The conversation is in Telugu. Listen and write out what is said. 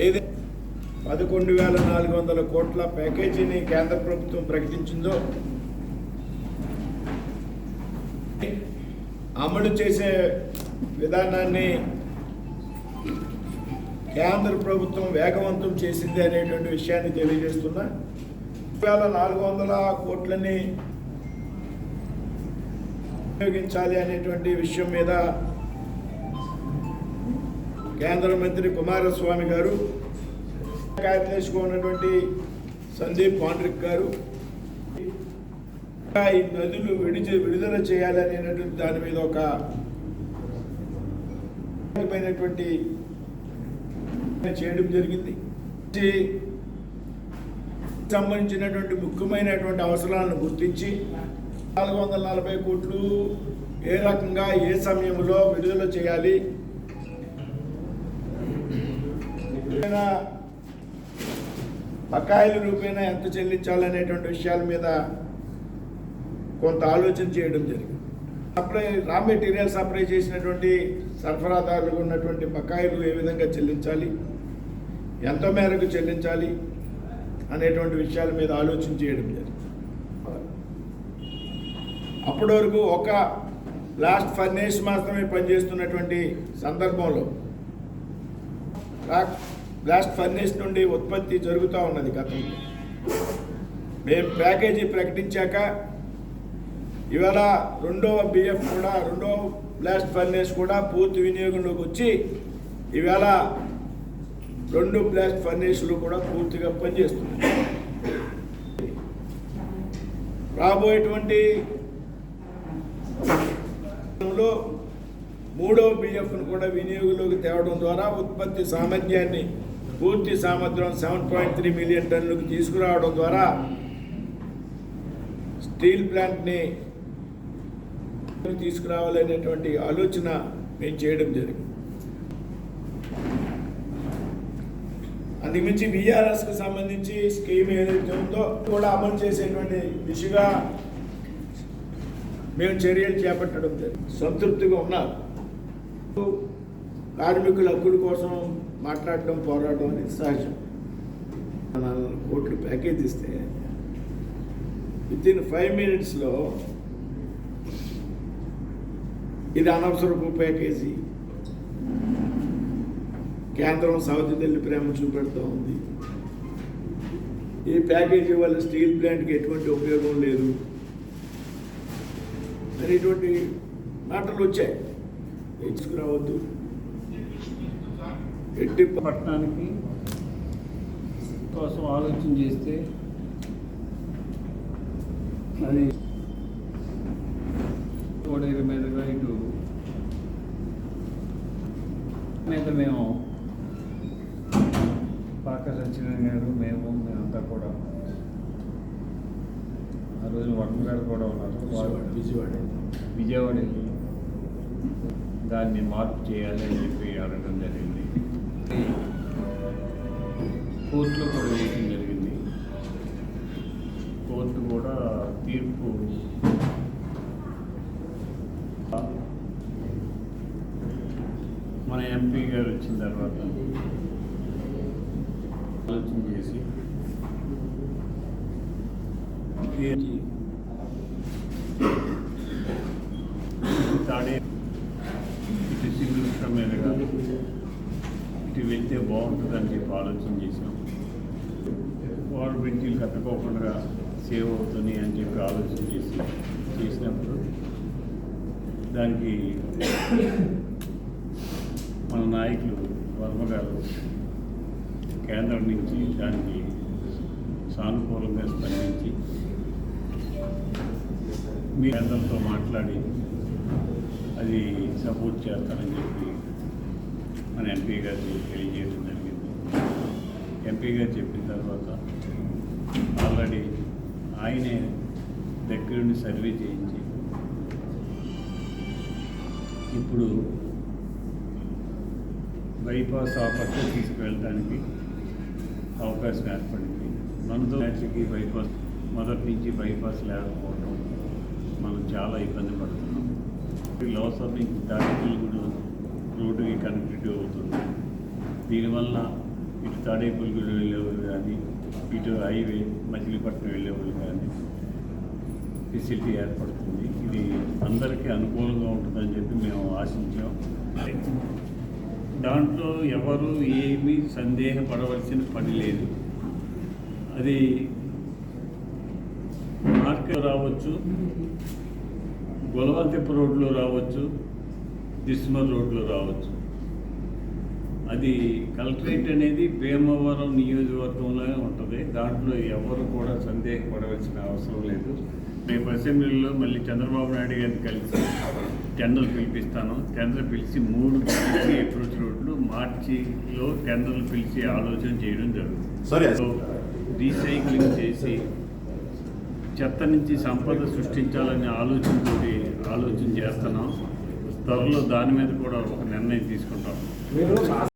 ఏది? పదకొండు వేల నాలుగు వందల కోట్ల ప్యాకేజీని కేంద్ర ప్రభుత్వం ప్రకటించిందో? అమలు చేసే విధానాన్ని కేంద్ర ప్రభుత్వం వేగవంతం చేసింది అనేటువంటి విషయాన్ని తెలియజేస్తున్నా. వేల నాలుగు వందల కోట్లని ఉపయోగించాలి అనేటువంటి విషయం మీద కేంద్ర మంత్రి కుమారస్వామి గారు కార్యదర్శిగా ఉన్నటువంటి సందీప్ పాండ్రిక్ గారు ఈ నదులు విడిచి విడుదల చేయాలనేటువంటి దాని మీద ఒక చేయడం జరిగింది. సంబంధించినటువంటి ముఖ్యమైనటువంటి అవసరాలను గుర్తించి నాలుగు వందల నలభై కోట్లు ఏ రకంగా ఏ సమయంలో విడుదల చేయాలి రూపేణా బకాయిల రూపేణ ఎంత చెల్లించాలనేటువంటి విషయాల మీద కొంత ఆలోచన చేయడం జరిగింది. సప్లై రా మెటీరియల్ సప్లై చేసినటువంటి సరఫరాదారులకు ఉన్నటువంటి బకాయిలు ఏ విధంగా చెల్లించాలి ఎంత మేరకు చెల్లించాలి అనేటువంటి విషయాల మీద ఆలోచన చేయడం జరిగింది. అప్పటి వరకు ఒక లాస్ట్ ఫర్నేస్ మాత్రమే పనిచేస్తున్నటువంటి సందర్భంలో బ్లాస్ట్ ఫర్నేస్ నుండి ఉత్పత్తి జరుగుతూ ఉన్నది గతంలో మేము ప్యాకేజీ ప్రకటించాక ఇవాళ రెండవ బిఎఫ్ కూడా రెండవ బ్లాస్ట్ ఫర్నేస్ కూడా పూర్తి వినియోగంలోకి వచ్చి ఇవాళ రెండు బ్లాస్ట్ ఫర్నేసులు కూడా పూర్తిగా పనిచేస్తున్నాయి. రాబోయేటువంటి మూడో బిఎఫ్ను కూడా వినియోగంలోకి తేవడం ద్వారా ఉత్పత్తి సామర్థ్యాన్ని పూర్తి సామర్థ్యం సెవెన్ పాయింట్ త్రీ మిలియన్ టన్నులకు తీసుకురావడం ద్వారా స్టీల్ ప్లాంట్ని తీసుకురావాలనేటువంటి ఆలోచన మేము చేయడం జరిగింది. అందుమించి బీఆర్ఎస్కి సంబంధించి స్కీమ్ ఏదైతే ఉందో కూడా అమలు చేసేటువంటి దిశగా మేము చర్యలు చేపట్టడం జరిగింది. సంతృప్తిగా ఉన్నారు. కార్మికుల హక్కుల కోసం మాట్లాడడం పోరాటం అనేది సహజం. నాలుగు కోట్లు ప్యాకేజ్ ఇస్తే విత్ ఇన్ ఫైవ్ మినిట్స్లో ఇది అనవసరపు ప్యాకేజీ. కేంద్రం సౌత్ ఢిల్లీ ప్రేమ చూపెడుతూ ఉంది. ఈ ప్యాకేజీ వల్ల స్టీల్ ప్లాంట్కి ఎటువంటి ఉపయోగం లేదు. అనేటువంటి మాటలు వచ్చాయి. తీసుకురావద్దు ఎట్టి పట్టణానికి కోసం ఆలోచన చేస్తే అది కోడేరు మీదుగా ఇటు మీద మేము పాక సత్యనారాయణ గారు మేము మేమంతా కూడా ఆ రోజు వర్మ గారు కూడా ఉన్నారు. విజయవాడ విజయవాడ విజయవాడ. వెళ్ళి దాన్ని మార్పు చేయాలి అని చెప్పి అడగడం జరిగింది. కోర్టులో కూడా వేయడం జరిగింది. కోర్టు కూడా తీర్పు మన ఎంపీ గారు వచ్చిన తర్వాత ఆలోచన చేసి తాడే ఇటు సింగిల్ మీదుగా ఇటు వెళ్తే బాగుంటుందని చెప్పి ఆలోచన చేసాం వాడు బెంచీలు కట్టుకోకుండా సేవ్ అవుతుంది అని చెప్పి ఆలోచన చేసి చేసినప్పుడు దానికి మన నాయకులు వర్మ గారు కేంద్రం నుంచి దానికి సానుకూలంగా స్పందించి మీ కేంద్రంతో మాట్లాడి అది సపోర్ట్ చేస్తానని చెప్పి మన ఎంపీ గారికి తెలియజేయడం జరిగింది. ఎంపీ గారు చెప్పిన తర్వాత ఆల్రెడీ ఆయనే దగ్గరుండి సర్వే చేయించి ఇప్పుడు బైపాస్ ఆఫర్తో తీసుకువెళ్ళడానికి అవకాశం ఏర్పడింది. మనతో యాక్చువల్కి బైపాస్ మొదటి నుంచి బైపాస్ లేకపోవడం మనం చాలా ఇబ్బంది పడుతున్నాం. లోసర్ నుంచి దాటికి కూడా రోడ్డుకి కనెక్టివిటీ అవుతుంది. దీనివల్ల ఇటు తాడేపల్లిగూడ వెళ్ళేవాళ్ళు కానీ ఇటు హైవే మచిలీపట్నం వెళ్ళేవాళ్ళు కానీ ఫెసిలిటీ ఏర్పడుతుంది. ఇది అందరికీ అనుకూలంగా ఉంటుందని చెప్పి మేము ఆశించాం. దాంట్లో ఎవరు ఏమీ సందేహపడవలసిన పని లేదు. అది మార్కెట్ రావచ్చు గొలవంతిప్ప రోడ్లో రావచ్చు దిస్మర్ రోడ్లో రావచ్చు. అది కలెక్టరేట్ అనేది భీమవరం నియోజకవర్గంలోనే ఉంటుంది. దాంట్లో ఎవరు కూడా సందేహపడవలసిన అవసరం లేదు. రేపు అసెంబ్లీలో మళ్ళీ చంద్రబాబు నాయుడు గారిని కలిసి టెండర్లు పిలిపిస్తాను. టెండర్ పిలిచి మూడు పిలిచి అప్రోచ్ రోడ్లు మార్చిలో టెండర్లు పిలిచి ఆలోచన చేయడం జరుగుతుంది. సరే. సో రీసైక్లింగ్ చేసి చెత్త నుంచి సంపద సృష్టించాలనే ఆలోచనతో ఆలోచన చేస్తున్నాం. త్వరలో దాని మీద కూడా ఒక నిర్ణయం తీసుకుంటాం.